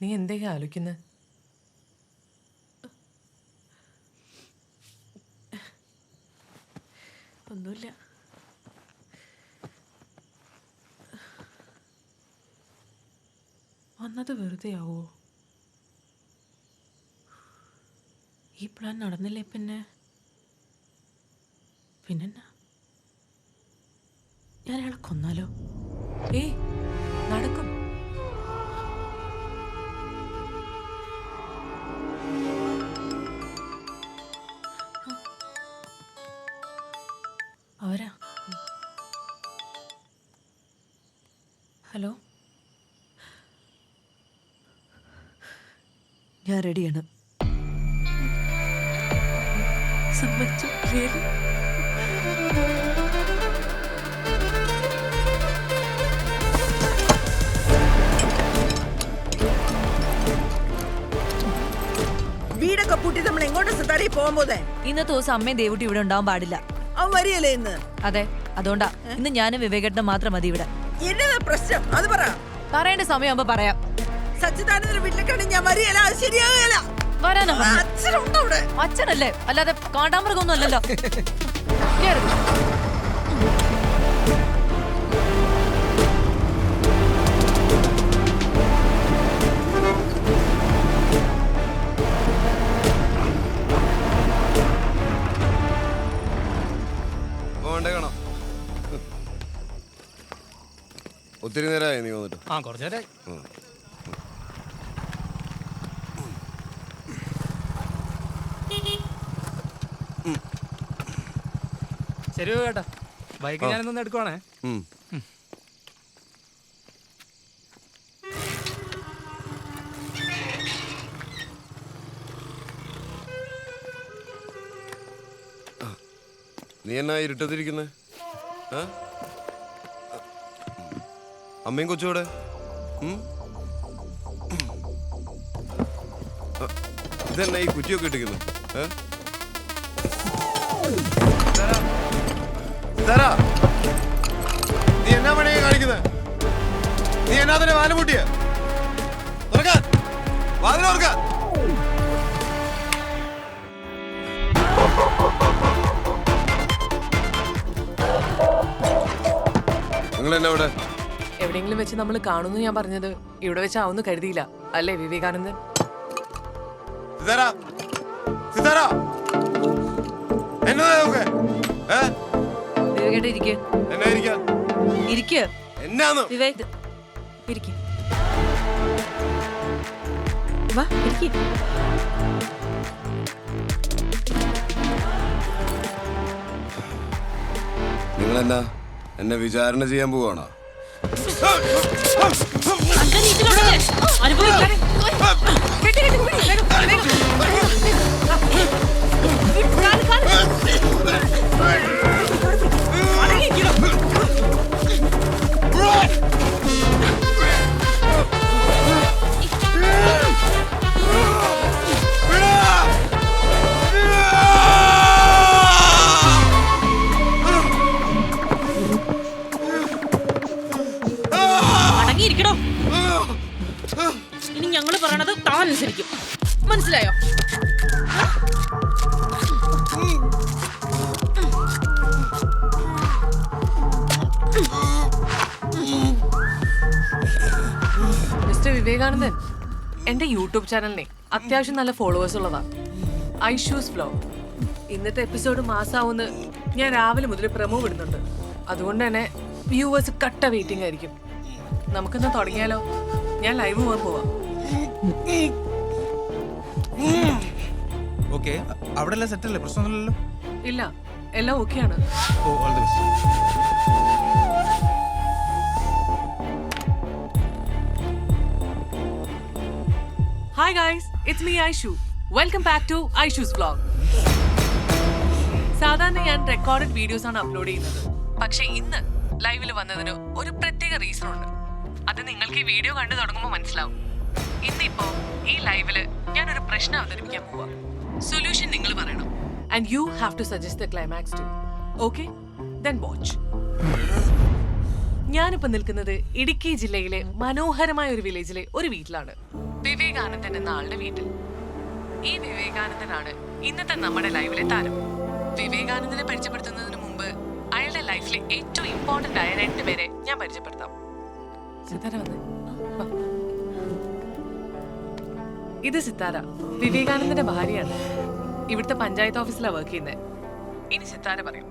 നീ എന്തൊക്കെയാ ആലോചിക്കുന്നത് ഒന്നുമില്ല വന്നത് വെറുതെ ആവോ ഈ പ്ലാൻ നടന്നില്ലേ പിന്നെ? പിന്നെന്നാ? ഞാൻ അയാളെ കൊന്നാലോ? ഏയ് നടക്കും. ഞാൻ റെഡിയാണ്. സമ്മതിച്ചു? വീടൊക്കെ പൂട്ടി നമ്മൾ എങ്ങോട്ട് പോകാൻ പോതേ ഇന്നത്തെ ദിവസം അമ്മയും ദേവുട്ടി ഇവിടെ ഉണ്ടാവാൻ പാടില്ല. അവൻ വരികയല്ലേ ഇന്ന്? അതെ അതുകൊണ്ടാ. ഇന്ന് ഞാനും വിവേകേട്ടനും മാത്രം മതി ഇവിടെ. എന്നതാ പ്രശ്നം? അത് പറ. പറയേണ്ട സമയമാകുമ്പോ പറയാം. സച്ചിദാനന്ദന്റെ വീട്ടിലേക്കാണ് ഞാൻ വരികയല്ല. അത് ശരിയാകുകയല്ല. വരാനാ? അച്ഛനുണ്ടോ അവിടെ? അച്ഛനല്ലേ? അല്ലാതെ കാണ്ടാമൃഗമൊന്നും അല്ലല്ലോ കേറ്. ഒത്തിരി നേരമായി നീ വന്നിട്ട്. ആ കുറച്ചു നേരമായി. ശരി കേട്ടാ. ബൈക്ക് ഞാനൊന്ന് എടുക്കുവാണേ. നീ എന്നാ ഇരുട്ടത്തിരിക്കുന്നേ? അമ്മയും കൊച്ചുകൂടെ ഇതെന്നാ ഈ കുറ്റിയൊക്കെ ഇട്ടിരിക്കുന്നു? ഏ? തരാ. നീ എന്നാ പണിയാ കാണിക്കുന്നത് നീ എന്നാ തന്നെ വാൽ മുട്ടിയ തുറക്കാൻ വാതിൽ തുറക്കാൻ നിങ്ങൾ എന്നാ ഇവിടെ? എവിടെയെങ്കിലും വെച്ച് നമ്മൾ കാണുന്നു ഞാൻ പറഞ്ഞത്. ഇവിടെ വെച്ച് ആവുന്നു കരുതിയില്ല. അല്ലേ വിവേകാനന്ദൻ? സിതാര. സിതാര. എന്നതാ നോക്കെ ഏ? ഇരിക്ക് എന്നാ ഇരിക്കാൻ ഇരിക്ക് എന്നാന്ന് വിവേക് ഇരിക്ക് വാ ഇരിക്ക് നിങ്ങൾ എന്നാ എന്നെ വിചാരണ ചെയ്യാൻ പോവാണോ Run! വിവേകാനന്ദൻ എന്റെ യൂട്യൂബ് ചാനലിനെ അത്യാവശ്യം നല്ല ഫോളോവേഴ്സ് ഉള്ളതാ. ഐഷൂസ് വ്ലോഗ് ഇന്നത്തെ എപ്പിസോഡ് മാസാവുന്ന് ഞാൻ രാവിലെ മുതൽ പ്രമോ വിടുന്നുണ്ട്. അതുകൊണ്ട് തന്നെ വ്യൂവേഴ്സ് കട്ട വെയിറ്റിംഗ് ആയിരിക്കും. നമുക്കെന്നാ തുടങ്ങിയാലോ? ഞാൻ ലൈവ് പോകാൻ പോവാം. ഓക്കെ അവിടെ എല്ലാം സെറ്റ് അല്ലേ? പ്രശ്നമൊന്നുമില്ലല്ലോ? ഇല്ല. എല്ലാം ഓക്കെയാണ് ഓ all the best hi guys it's me Aishu welcome back to Aishu's vlog സാധാരണ ഞാൻ റെക്കോർഡഡ് വീഡിയോസ് ആണ് അപ്ലോഡ് ചെയ്യുന്നത്. പക്ഷെ ഇന്ന് ലൈവിൽ വന്നതിന് ഒരു പ്രത്യേക റീസൺ ഉണ്ട്. അത് നിങ്ങൾക്ക് ഈ വീഡിയോ കണ്ടു തുടങ്ങുമ്പോൾ മനസ്സിലാവും. ഇന്നിപ്പോ ഈ ലൈവിൽ ഞാൻ ഒരു പ്രശ്നം അവതരിപ്പിക്കാൻ പോവാ. സൊല്യൂഷൻ നിങ്ങൾ പറയണം. And you have to suggest the climax too okay then watch ഞാനിപ്പോൾ നിൽക്കുന്നത് ഇടുക്കി ജില്ലയിലെ മനോഹരമായ ഒരു വില്ലേജിലെ ഒരു വീട്ടിലാണ്. വിവേകാനന്ദൻ എന്ന ആളുടെ വീട്ടിൽ. ഈ വിവേകാനന്ദനാണ് ഇന്നത്തെ നമ്മുടെ ലൈവിലെ താരം. വിവേകാനന്ദനെ പരിചയപ്പെടുത്തുന്നതിന് മുമ്പ് അയാളുടെ ലൈഫിലെ ഏറ്റവും ഇമ്പോർട്ടന്റ് ആയ രണ്ട് പേരെ ഞാൻ പരിചയപ്പെടുത്താം. ഇത് സിത്താര. വിവേകാനന്ദന്റെ ഭാര്യയാണ്. ഇവിടുത്തെ പഞ്ചായത്ത് ഓഫീസിലാണ് വർക്ക് ചെയ്യുന്നത് ഇനി സിത്താര പറയും.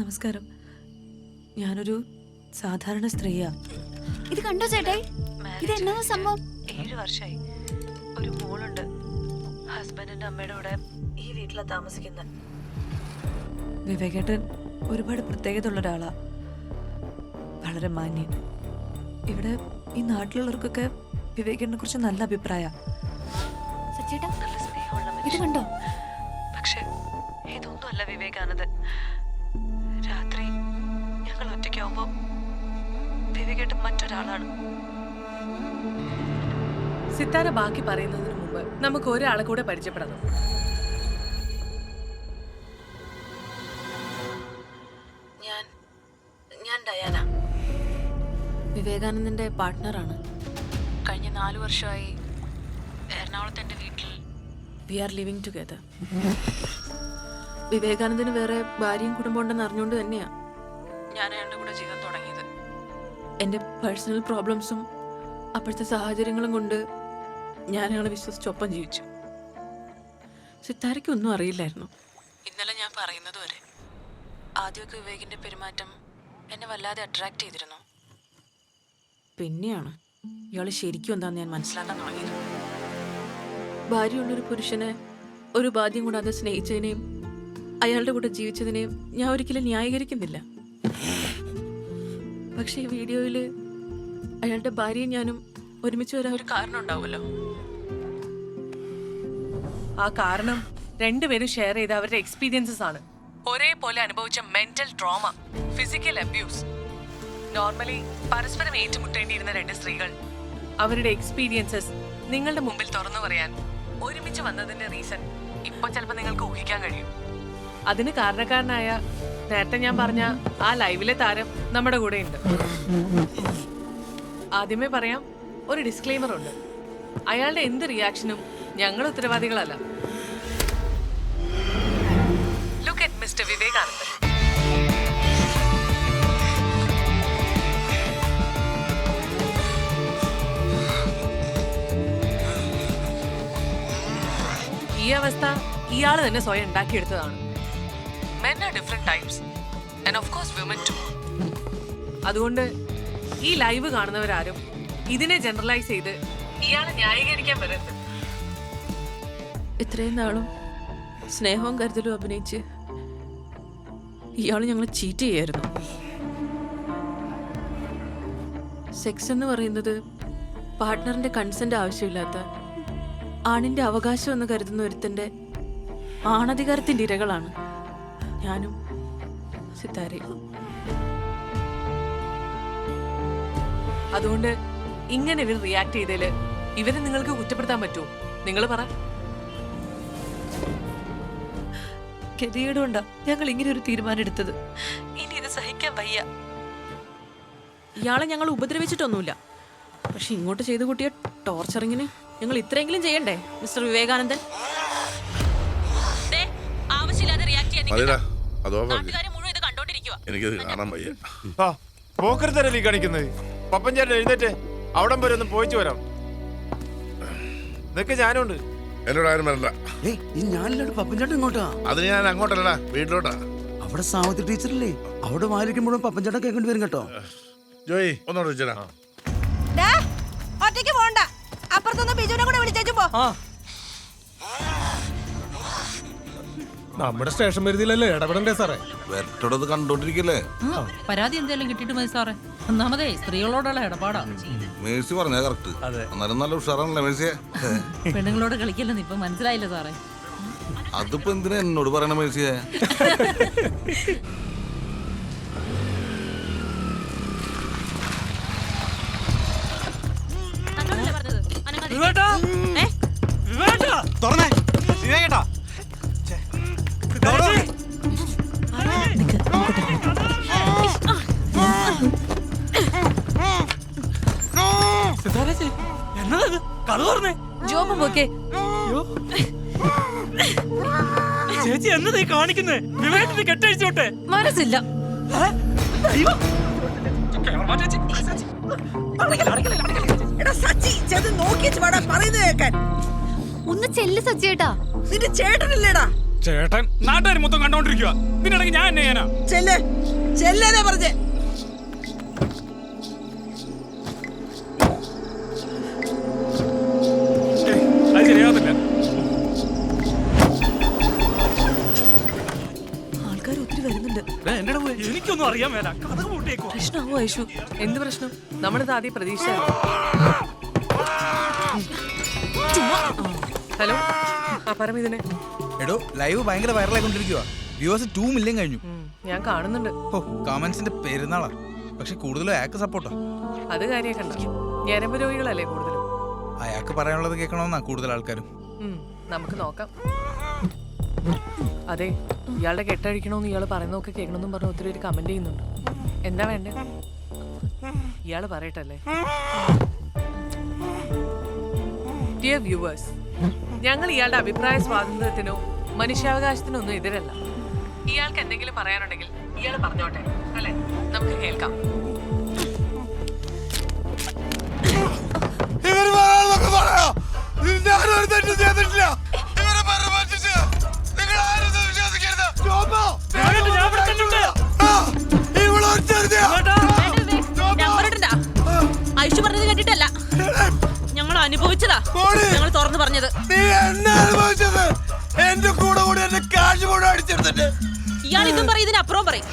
നമസ്കാരം. ഞാനൊരു സാധാരണ സ്ത്രീയാ. ഇത് കണ്ടോ ചേട്ടായി? ഇത് എന്നാ സംഭവം? ഏഴ് വർഷമായി ഒരു മോളുണ്ട്. ഹസ്ബൻഡിന്റെ അമ്മയുടെ കൂടെ ഈ വീട്ടിലാ താമസിക്കുന്നത് വിവേകേട്ടൻ ഒരുപാട് പ്രത്യേകത ഉള്ള ഒരാളാ വളരെ മാന്യൻ. ഇവിടെ ഈ നാട്ടിലുള്ളവർക്കൊക്കെ വിവേകേട്ടനെ കുറിച്ച് നല്ല അഭിപ്രായ. ഇത്. കണ്ടോ? പക്ഷെ ഇതൊന്നുമല്ല വിവേകാനന്ദൻ. രാത്രി ഞങ്ങൾ ഒറ്റയ്ക്കാവുമ്പോൾ വിവേകേട്ടൻ മറ്റൊരാളാണ്. സിത്താര ബാക്കി പറയുന്നതിന് മുമ്പ് നമുക്ക് ഒരാളെ കൂടെ പരിചയപ്പെടണം. ഞാൻ ഞാൻ ഡയാന. വിവേകാനന്ദന്റെ പാർട്ട്ണറാണ്. കഴിഞ്ഞ നാലു വർഷമായി എറണാകുളത്തെ എന്റെ വീട്ടിൽ വി ആർ ലിവിങ് ടുഗദർ. വിവേകാനന്ദന് വേറെ ഭാര്യയും കുടുംബം ഉണ്ടെന്ന് അറിഞ്ഞുകൊണ്ട് തന്നെയാ. ഞാൻ അയാളുടെ കൂടെ ജീവിതം തുടങ്ങിയത്. എന്റെ പേഴ്സണൽ പ്രോബ്ലംസും അപ്പോഴത്തെ സാഹചര്യങ്ങളും കൊണ്ട് ഞാൻ അയാളെ വിശ്വസിച്ചൊപ്പം ജീവിച്ചു. സിത്താരയ്ക്കൊന്നും അറിയില്ലായിരുന്നു. ഇന്നലെ ഞാൻ പറയുന്നത് വരെ ആദ്യമൊക്കെ വിവേകിന്റെ പെരുമാറ്റം എന്നെ വല്ലാതെ അട്രാക്ട് ചെയ്തിരുന്നു. പിന്നെയാണ് ഇയാൾ ശരിക്കും എന്താണെന്ന് ഞാൻ മനസ്സിലാക്കാൻ തുടങ്ങിയത്. ഭാര്യയുള്ളൊരു പുരുഷനെ ഒരു ബാധ്യം കൂടാതെ സ്നേഹിച്ചതിനെയും അയാളുടെ കൂടെ ജീവിച്ചതിനെയും ഞാൻ ഒരിക്കലും ന്യായീകരിക്കുന്നില്ല. പക്ഷേ ഈ വീഡിയോയിൽ അയാളുടെ ഭാര്യയും ഞാനും ഒരുമിച്ച് വരാൻ ഒരു കാരണം ഉണ്ടാവുമല്ലോ. ആ കാരണം രണ്ടുപേരും ഷെയർ ചെയ്ത അവരുടെ എക്സ്പീരിയൻസസ് ആണ്. ഒരേപോലെ അനുഭവിച്ച mental trauma physical abuse normally പരസ്പരം ഏറ്റുമുട്ടേണ്ടിയിരുന്ന രണ്ട് സ്ത്രീകൾ അവരുടെ എക്സ്പീരിയൻസസ് നിങ്ങളുടെ മുമ്പിൽ തുറന്നു പറയാൻ ഒരുമിച്ച് വന്നതിന്റെ റീസൺ ഇപ്പൊ ചിലപ്പോൾ നിങ്ങൾക്ക് ഊഹിക്കാൻ കഴിയും. അതിന് കാരണക്കാരനായ നേരത്തെ ഞാൻ പറഞ്ഞ ആ ലൈവിലെ താരം നമ്മുടെ കൂടെ ഉണ്ട് ആദ്യമേ പറയാം ഒരു ഡിസ്ക്ലെയിമർ ഉണ്ട്. അയാളുടെ എന്ത് റിയാക്ഷനും ഞങ്ങൾ ഉത്തരവാദികളല്ല. ലുക്ക് അറ്റ് മിസ്റ്റർ വിവേകാനന്ദൻ ഈ അവസ്ഥ ഇയാൾ തന്നെ സ്വയം ഉണ്ടാക്കിയെടുത്തതാണ്. Men are different types and of course women too അതുകൊണ്ട് ഈ ലൈവ് കാണുന്നവരാരും ഇതിനെ ജനറലൈസ് ചെയ്ത് ഇയാളെ ന്യായീകരിക്കാൻ വരരുത്. ഇത്രയും നാളും സ്നേഹവും കരുതലും അഭിനയിച്ച് ഇയാൾ ഞങ്ങൾ ചീറ്റ് ചെയ്യായിരുന്നു. സെക്സ് എന്ന് പറയുന്നത് പാർട്ട്ണറിന്റെ കൺസെന്റ് ആവശ്യമില്ലാത്ത ആണിന്റെ അവകാശം എന്ന് കരുതുന്ന ഒരുത്തന്റെ ആണധികാരത്തിന്റെ ഇരകളാണ്. ഞാനും സിത്താരയും. അതുകൊണ്ട് ഇങ്ങനെ ഇവർ റിയാക്ട് ചെയ്തതിൽ ഇവരെ നിങ്ങൾക്ക് കുറ്റപ്പെടുത്താൻ പറ്റുമോ നിങ്ങൾ പറ. ഗതികേടുകൊണ്ടാ ഞങ്ങൾ ഇങ്ങനെ ഒരു തീരുമാനം എടുത്തത്. ഇനി ഇത് സഹിക്കാൻ വയ്യ. ഇയാളെ ഞങ്ങൾ ഉപദ്രവിച്ചിട്ടൊന്നുമില്ല. പക്ഷെ ഇങ്ങോട്ട് ചെയ്തു കൂട്ടിയ ടോർച്ചറിങ്ങിന് ഞങ്ങൾ ഇത്രയെങ്കിലും ചെയ്യണ്ടേ മിസ്റ്റർ വിവേകാനന്ദൻ? ആവശ്യമില്ലാതെ റിയാക്ട് ചെയ്യാൻ അതോ എനിക്കത് കാണാൻ വയ്യ. ഈ കാണിക്കുന്നത് പപ്പൻ ചേട്ടൻ എഴുന്നേറ്റ്. അവിടം വരെ ഒന്ന് പോയിച്ചു വരാം. ഇതൊക്കെ ഞാനുണ്ട്. എന്നോട് ആരും വരണ്ട. ഞാനില്ലോട്ട് പപ്പൻചേട്ടൻ ഇങ്ങോട്ടാ അതിന് ഞാൻ അങ്ങോട്ടല്ലടാ വീട്ടിലോട്ടാ. അവിടെ സാവത്തി ടീച്ചറല്ലേ? അവിടെ വാലിക്കുമ്പോഴും പപ്പൻചേട്ടൻ കേൾക്കേണ്ടി വരും കേട്ടോ. ജോയി ഒന്നോട് വെച്ചടാ ഒറ്റയ്ക്ക് പോണ്ട. അപ്പുറത്തൊന്ന് ബിജുവിനെ കൂടെ വിളിച്ചേച്ചു പോ. നമ്മുടെ സ്റ്റേഷൻ പരിധിയിലല്ലേ? ഇടപെടണ്ടേ സാറേ? വരട്ടോടത് കണ്ടോണ്ടിരിക്കല്ലേ? പരാതി എന്തെങ്കിലും കിട്ടിയിട്ട് മതി സാറേ. ഒന്നാമതേ സ്ത്രീകളോടുള്ള ഇടപാടാ. മേഴ്സി പറഞ്ഞ കറക്റ്റ് എന്നാലും നല്ല ഉഷാറാണല്ലേ മേഴ്സിയെ? പെണ്ണുങ്ങളോട് കളിക്കില്ലെന്ന് ഇപ്പൊ മനസ്സിലായില്ല സാറേ. അതിപ്പോ എന്തിനാ എന്നോട് പറയണ മേഴ്സിയെ? തുറന്നേ പോക്കേ ചേച്ചി എന്നതാ ഈ കാണിക്കുന്നേ? വിവേകത്തിന് കെട്ടഴിച്ചോട്ടെ. മനസ്സില്ല. എടാ സച്ചി ചെന്ന് നോക്കിച്ച് വാടാ പറയുന്നത് കേൾക്കാൻ ഒന്ന് ചെല്ല് സച്ചേട്ടാ നിന്റെ ചേട്ടനില്ലേടാ. ചേട്ടൻ നാട്ടുകാർ മൊത്തം കണ്ടോണ്ടിരിക്കുക ഇതിനിടയ്ക്ക് ഞാൻ എന്നെ ചെയ്യാനാ? ചെല്ലേ ചെല്ലേനെ പറഞ്ഞേ. എന്നടാ എനിക്കൊന്നും അറിയാൻ വേല കഥ കൂട്ടിയേക്കോ പ്രശ്നമാവോ ഐഷു എന്ത് പ്രശ്നം? നമ്മളിത് ആദ്യം പ്രതീക്ഷ. ഹലോ. ആ ഇതിനെ. എടോ ലൈവ് ഭയങ്കര വൈറലായിക്കൊണ്ടിരിക്കുക വ്യൂവേഴ്സ് ടൂ മില്യൺ കഴിഞ്ഞു. ഞാൻ കാണുന്നുണ്ട്. ഓ കമന്റ്സിന്റെ പെരുന്നാളാ. പക്ഷെ കൂടുതലും അയാൾക്ക് സപ്പോർട്ടാ അത് കാര്യമൊക്കെ കണ്ട? ഞരമ്പ് രോഗികളല്ലേ കൂടുതലും? അയാൾക്ക് പറയാനുള്ളത് കേൾക്കണമെന്നാ കൂടുതൽ ആൾക്കാരും. നമുക്ക് നോക്കാം. അതെ ഇയാളുടെ കെട്ടഴിക്കണമെന്ന് ഇയാൾ പറയുന്നതൊക്കെ കേൾക്കണമെന്നും പറഞ്ഞ് ഒത്തിരി പേര് കമന്റ് ചെയ്യുന്നുണ്ട്. എന്താ വേണ്ടേ? ഇയാൾ പറയട്ടല്ലേ? ഡിയർ വ്യൂവേഴ്സ് ഞങ്ങൾ ഇയാളുടെ അഭിപ്രായ സ്വാതന്ത്ര്യത്തിനോ മനുഷ്യാവകാശത്തിനോ ഒന്നും എതിരല്ല. ഇയാൾക്ക് എന്തെങ്കിലും പറയാനുണ്ടെങ്കിൽ ഇയാൾ പറഞ്ഞോട്ടെ അല്ലെ? നമുക്ക് കേൾക്കാം. ഞാനൊരു തെറ്റും ചെയ്തിട്ടില്ല. ഐഷു പറഞ്ഞത് കേട്ടിട്ടല്ല. ഞങ്ങൾ അനുഭവിച്ചതാ. ഞങ്ങൾ തുറന്നു പറഞ്ഞത്. നീ എന്നെ അനുഭവിച്ചത്? എന്റെ കൂടെ കൂടെ എന്റെ കാശ് മുഴുവൻ അടിച്ചെടുത്തിട്ട്. ഇയാൾ ഇതും പറയും ഇതിനപ്പുറം പറയും.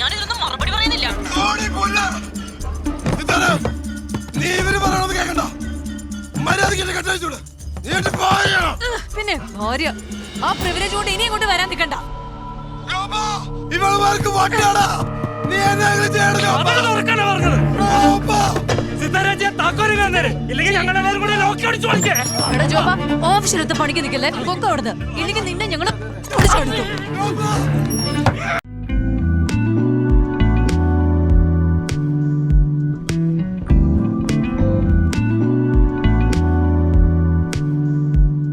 ഞാൻ ഇതിനൊന്നും മറുപടി പറയുന്നില്ല. നീ ഇവർ പറയണത് കേക്കണ്ട. മര്യാദയ്ക്ക് എന്നെ കെട്ടഴിച്ചോളൂ പിന്നെ ഭാര്യ ആ പ്രിവിലേജ് കൊണ്ട് ഇനി അങ്ങോട്ട് വരാൻ നിൽക്കണ്ട. ഇവളുമാർക്ക് വട്ടിയാടാ നീ എന്നെ ഓഫീസിലെടുത്ത് പണിക്ക് നിൽക്കല്ലേ കൊക്കെ അവിടുന്ന്. ഇല്ലെങ്കിൽ നിന്നെ ഞങ്ങൾ പിടിച്ചെടുക്കും ജോബോ.